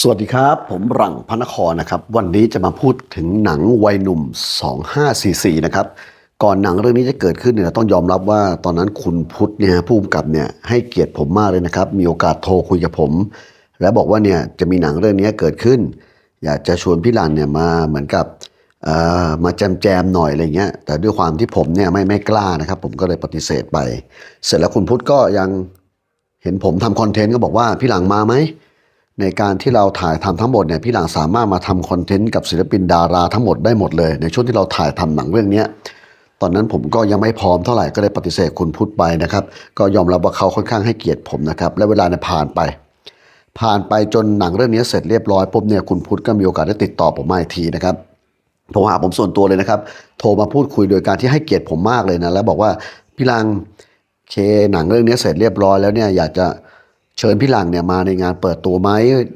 สวัสดีครับ ผมรังพนครนะครับ วันนี้จะมาพูดถึงหนังวัยหนุ่ม 2544 นะครับ ก่อนหนังเรื่องนี้จะเกิดขึ้นเนี่ยต้องยอมรับว่าตอนนั้นคุณพุทธเนี่ยผู้กำกับเนี่ยให้เกียรติผมมากเลยนะครับ มีโอกาสโทรคุยกับผม และบอกว่าเนี่ยจะมีหนังเรื่องนี้เกิดขึ้น อยากจะชวนพี่ลันเนี่ยมาเหมือนกับเอ่อมาแจมแจมๆหน่อยอะไรเงี้ยแต่ด้วยความที่ผมเนี่ยไม่ไม่กล้านะครับ ผมก็เลยปฏิเสธไป เสร็จแล้วคุณพุทธก็ยังเห็นผมทำคอนเทนต์ก็บอกว่าพี่หลังมาไหม ในการที่เราถ่ายทำทั้งหมดเนี่ยพี่หลังสามารถมาทำคอนเทนต์กับศิลปินดาราทั้งหมดได้หมดเลย ในช่วงที่เราถ่ายทำหนังเรื่องเนี้ยตอนนั้นผมก็ยังไม่พร้อมเท่าไหร่ก็เลยปฏิเสธคุณพุทธไปนะครับ ก็ยอมรับว่าเขาค่อนข้างให้เกียรติผมนะครับและเวลาเนี่ยผ่านไป ผ่านไปจนหนังเรื่องนี้เสร็จเรียบร้อยปุ๊บเนี่ยคุณพุทธก็มีโอกาสได้ติดต่อผมมาอีกทีนะครับโทรหาผมส่วนตัวเลยนะครับ โทรมาพูดคุยโดยการที่ให้เกียรติผมมากเลยนะแล้วบอกว่าพี่ลังเคหนังเรื่องนี้เสร็จเรียบร้อยแล้วเนี่ยอยากจะ เชิญพี่ลังเนี่ยมาในงานเปิดตัวไหม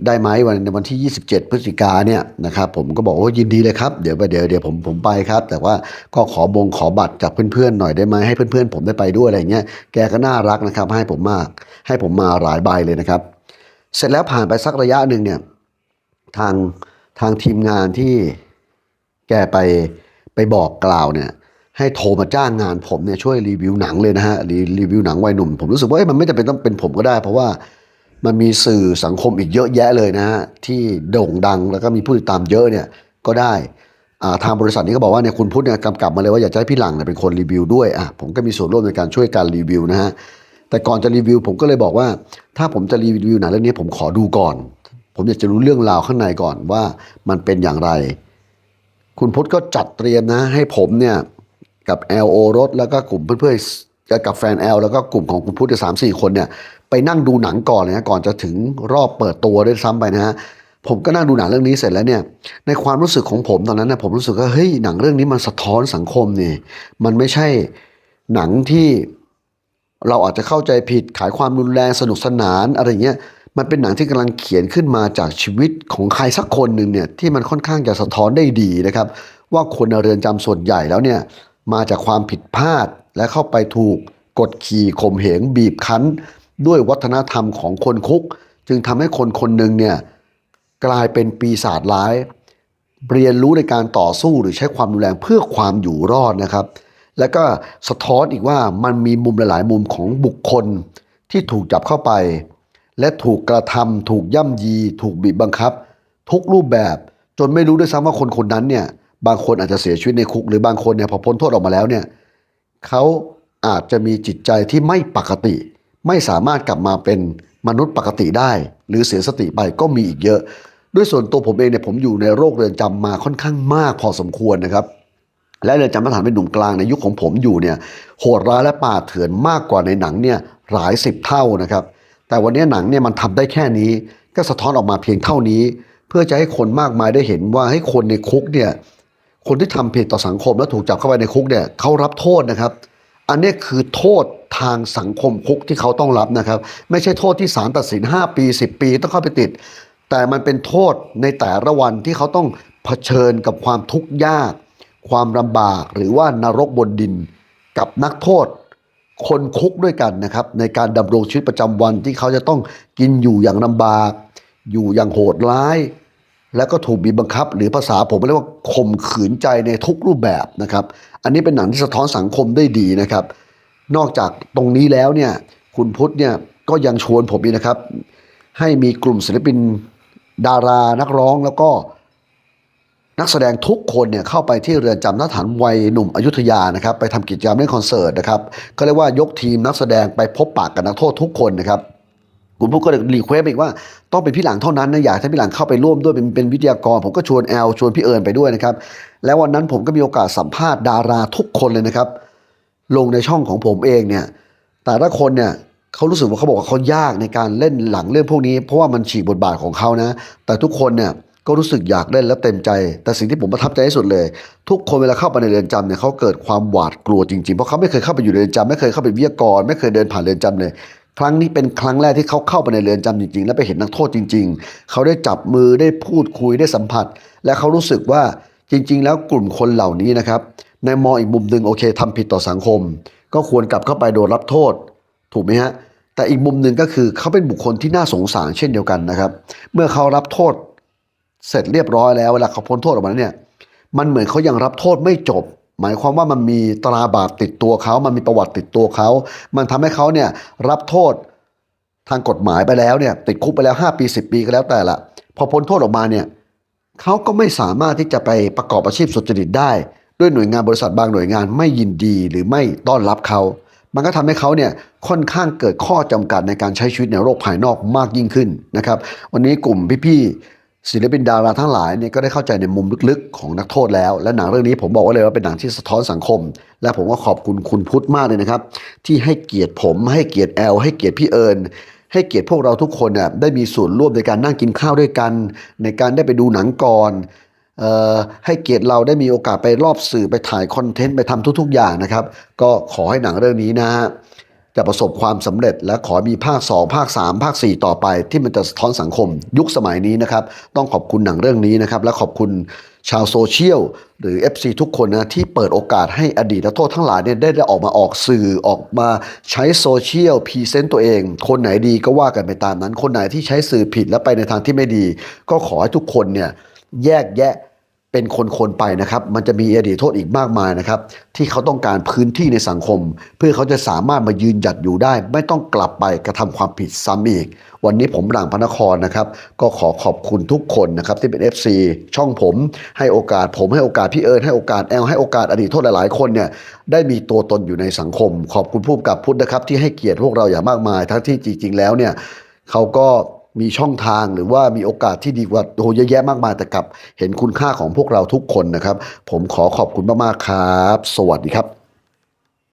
ได้ไหมวันในวันที่ 27 พฤศจิกาเนี่ยนะครับผมก็บอกว่ายินดีเลยครับเดี๋ยวไปเดี๋ยวเดี๋ยวผมผมไปครับ แต่ว่าก็ขอบงขอบัตรจากเพื่อนๆหน่อยได้ไหมให้เพื่อนๆ ผมได้ไปด้วยอะไรเงี้ยแกก็น่ารักนะครับ ให้ผมมาก ให้ผมมาหลายใบเลยนะครับ เสร็จแล้วผ่านไปสักระยะหนึ่งเนี่ยทางทางทีมงานที่แกไปไปบอกกล่าวเนี่ย ให้โทรมาจ้างงานผมเนี่ยช่วยรีวิวหนังเลยนะฮะรีรีวิวหนังวัยหนุ่ม ผมรู้สึกว่าเอ้ยมันไม่จำเป็นต้องเป็นผมก็ได้ เพราะว่ามันมีสื่อสังคมอีกเยอะแยะเลยนะฮะที่โด่งดังแล้วก็มีผู้ติดตามเยอะเนี่ยก็ได้อ่าทางบริษัทนี้ก็บอกว่าเนี่ยคุณพุทธเนี่ยกำกับมาเลยว่าอยากจะให้พี่หลังเนี่ยเป็นคนรีวิวด้วยอะผมก็มีส่วนร่วมในการช่วยการรีวิวนะฮะแต่ก่อนจะรีวิว ผมก็เลยบอกว่า ถ้าผมจะรีวิวหนังเรื่องนี้ผมขอดูก่อน ผมอยากจะรู้เรื่องราวข้างในก่อนว่ามันเป็นอย่างไร คุณพุทธก็จัดเตรียมนะให้ผมเนี่ย กับ LO รถแล้วก็กลุ่มเพื่อนๆกับแฟน L แล้วก็กลุ่มของคุณพุทธสามสี่คนเนี่ยไปนั่งดูหนังก่อนเลยนะก่อนจะถึงรอบเปิดตัวด้วยซ้ำไปนะฮะผมก็นั่งดูหนังเรื่องนี้เสร็จแล้วเนี่ย ในความรู้สึกของผมตอนนั้นเนี่ยผมรู้สึกว่าเฮ้ยหนังเรื่องนี้มันสะท้อนสังคมนี่ มันไม่ใช่หนังที่เราอาจจะเข้าใจผิดขายความรุนแรงสนุกสนานอะไรเงี้ยมันเป็นหนังที่กำลังเขียนขึ้นมาจากชีวิตของใครสักคนหนึ่งเนี่ยที่มันค่อนข้างจะสะท้อนได้ดีนะครับ ว่าคนในเรือนจำส่วนใหญ่แล้วเนี่ย มาจากความผิดพลาดและเข้าไปถูกกดขี่ข่มเหงบีบคั้น ด้วยวัฒนธรรมของคนคุก จึงทำให้คนคนหนึ่งเนี่ยกลายเป็นปีศาจร้าย เรียนรู้ในการต่อสู้หรือใช้ความรุนแรงเพื่อความอยู่รอดนะครับ แล้วก็สะท้อนอีกว่ามันมีมุมหลาย ๆ มุมของบุคคลที่ถูกจับเข้าไป และถูกกระทำถูกย่ำยี ถูกบีบบังคับ ทุกรูปแบบจนไม่รู้ด้วยซ้ำว่าคนคนนั้นเนี่ย บางคนอาจจะเสียชีวิตในคุก หรือบางคนเนี่ยพอพ้นโทษออกมาแล้วเนี่ยเขาอาจจะมีจิตใจที่ไม่ปกติ ไม่สามารถกลับมาเป็นมนุษย์ปกติได้ หรือเสียสติไปก็มีอีกเยอะ ด้วยส่วนตัวผมเองเนี่ยผมอยู่ในโรคเรือนจำมาค่อนข้างมากพอสมควรนะครับ และเรือนจำมาตรฐานเป็นหนุ่มกลางในยุคของผมอยู่เนี่ยโหดร้ายและป่าเถื่อนมากกว่าในหนังเนี่ยหลายสิบเท่านะครับ แต่วันนี้หนังเนี่ยมันทำได้แค่นี้ ก็สะท้อนออกมาเพียงเท่านี้ เพื่อจะให้คนมากมายได้เห็นว่าให้คนในคุกเนี่ย คนที่ทำผิดต่อสังคมแล้วถูกจับเข้าไปในคุกเนี่ยเขารับโทษนะครับ อันนี้คือโทษทางสังคมคุกที่เขาต้องรับนะครับ ไม่ใช่โทษที่ศาลตัดสิน 5 ปี 10 ปีต้องเข้าไปติด แต่มันเป็นโทษในแต่ละวันที่เขาต้องเผชิญกับความทุกข์ยาก ความลำบากหรือว่านรกบนดิน กับนักโทษ คนคุกด้วยกันนะครับ ในการดำรงชีวิตประจำวันที่เขาจะต้องกินอยู่อย่างลำบาก อยู่อย่างโหดร้าย แล้วก็ถูกบีบบังคับ หรือภาษาผมเรียกว่าข่มขืนใจในทุกรูปแบบนะครับ อันนี้เป็นหนังที่สะท้อนสังคมได้ดีนะครับ นอกจากตรงนี้แล้วเนี่ยคุณพุทธเนี่ยก็ยังชวนผมอีกนะครับ ให้มีกลุ่มศิลปินดารานักร้องแล้วก็นักแสดงทุกคนเนี่ยเข้าไปที่เรือนจำนักฐานวัยหนุ่มอยุธยานะครับ ไปทำกิจกรรมเล่นคอนเสิร์ตนะครับก็เรียกว่ายกทีมนักแสดงไปพบปากกับนักโทษทุกคนนะครับ คุณพุทธก็เลยรีเควสอีกว่าต้องเป็นพี่หลังเท่านั้นนะอยากให้พี่หลังเข้าไปร่วมด้วยเป็นเป็นวิทยากร ผมก็ชวนแอลชวนพี่เอิญไปด้วยนะครับ แล้ววันนั้นผมก็มีโอกาสสัมภาษณ์ดาราทุกคนเลยนะครับ ลงในช่องของผมเองเนี่ยแต่ละคนเนี่ยเขารู้สึกว่าเขาบอกว่าเขายากในการเล่นหลังเรื่องพวกนี้ เพราะว่ามันฉีกบทบาทของเขานะ แต่ทุกคนเนี่ยก็รู้สึกอยากเล่นและเต็มใจ แต่สิ่งที่ผมประทับใจที่สุดเลย ทุกคนเวลาเข้าไปในเรือนจำเนี่ยเขาเกิดความหวาดกลัวจริงๆ เพราะเขาไม่เคยเข้าไปอยู่ในเรือนจำไม่เคยเข้าไปวิทยากร ไม่เคยเดินผ่านเรือนจำเลย ครั้งนี้เป็นครั้งแรกที่เขาเข้าไปในเรือนจำจริง ๆ และไปเห็นนักโทษจริง ๆ เขาได้จับมือได้พูดคุยได้สัมผัส และเขารู้สึกว่าจริง ๆ แล้วกลุ่มคนเหล่านี้นะครับในมองอีกมุมหนึ่งโอเคทำผิดต่อสังคม ก็ควรกลับเข้าไปโดนรับโทษ ถูกไหมฮะแต่อีกมุมหนึ่งก็คือเขาเป็นบุคคลที่น่าสงสารเช่นเดียวกันนะครับ เมื่อเขารับโทษเสร็จเรียบร้อยแล้วเวลาเขาพ้นโทษออกมาเนี่ยมันเหมือนเขายังรับโทษไม่จบ หมายความว่ามันมีตราบาปติดตัวเขา มันมีประวัติติดตัวเขา มันทำให้เขาเนี่ยรับโทษทางกฎหมายไปแล้วเนี่ยติดคุกไปแล้ว 5 ปี 10 ปีก็แล้วแต่ละ พอพ้นโทษออกมาเนี่ยเขาก็ไม่สามารถที่จะไปประกอบอาชีพสุจริตได้ ด้วยหน่วยงานบริษัทบางหน่วยงานไม่ยินดีหรือไม่ต้อนรับเขามันก็ทำให้เขาเนี่ยค่อนข้างเกิดข้อจำกัดในการใช้ชีวิตในโลกภายนอกมากยิ่งขึ้นนะครับ วันนี้กลุ่มพี่ๆ ศิลปินดาราทั้งหลายเนี่ยก็ได้เข้าใจในมุมลึกๆของนักโทษแล้ว และหนังเรื่องนี้ผมบอกไว้เลยว่าเป็นหนังที่สะท้อนสังคม และผมก็ขอบคุณคุณพุทธมากเลยนะครับ ที่ให้เกียรติผม ให้เกียรติแอล ให้เกียรติพี่เอิญให้เกียรติพวกเราทุกคนเนี่ยได้มีส่วนร่วมในการนั่งกินข้าวด้วยกัน ในการได้ไปดูหนังก่อนออให้เกียรติเราได้มีโอกาสไปรอบสื่อไปถ่ายคอนเทนต์ไปทำทุก ๆ อย่างนะครับ ก็ขอให้หนังเรื่องนี้นะฮะ จะประสบความสำเร็จ และขอมีภาค 2 ภาค 3 ภาค 4 ต่อไป ที่มันจะสะท้อนสังคม ยุคสมัยนี้นะครับ ต้องขอบคุณหนังเรื่องนี้นะครับ และขอบคุณชาวโซเชียลหรือ FC ทุกคนนะที่เปิดโอกาสให้อดีตนักโทษทั้งหลายเนี่ยได้ได้ออกมาออกสื่อออกมาใช้โซเชียลพรีเซนต์ตัวเอง คนไหนดีก็ว่ากันไปตามนั้น คนไหนที่ใช้สื่อผิดและไปในทางที่ไม่ดี ก็ขอให้ทุกคนเนี่ยแยกแยะ เป็นคนๆไปนะครับ มันจะมีอดีตโทษอีกมากมายนะครับ ที่เขาต้องการพื้นที่ในสังคม เพื่อเขาจะสามารถมายืนหยัดอยู่ได้ ไม่ต้องกลับไปกระทำความผิดซ้ำอีก วันนี้ผมหลังพระนครนะครับ ก็ขอขอบคุณทุกคนนะครับ ที่เป็น FC ช่องผมให้โอกาส ผมให้โอกาสพี่เอิญให้โอกาสแอลให้โอกาสอดีตโทษหลายๆคนเนี่ยได้มีตัวตนอยู่ในสังคม ขอบคุณผู้กำกับพุทธนะครับ ที่ให้เกียรติพวกเราอย่างมากมาย ทั้งที่จริงๆแล้วเนี่ยเขาก็ มีช่องทางหรือว่ามีโอกาสที่ดีกว่าโอ้โหเยอะแยะมากมายแต่กลับ เห็นคุณค่าของพวกเราทุกคนนะครับ ผมขอขอบคุณมากๆครับ สวัสดีครับ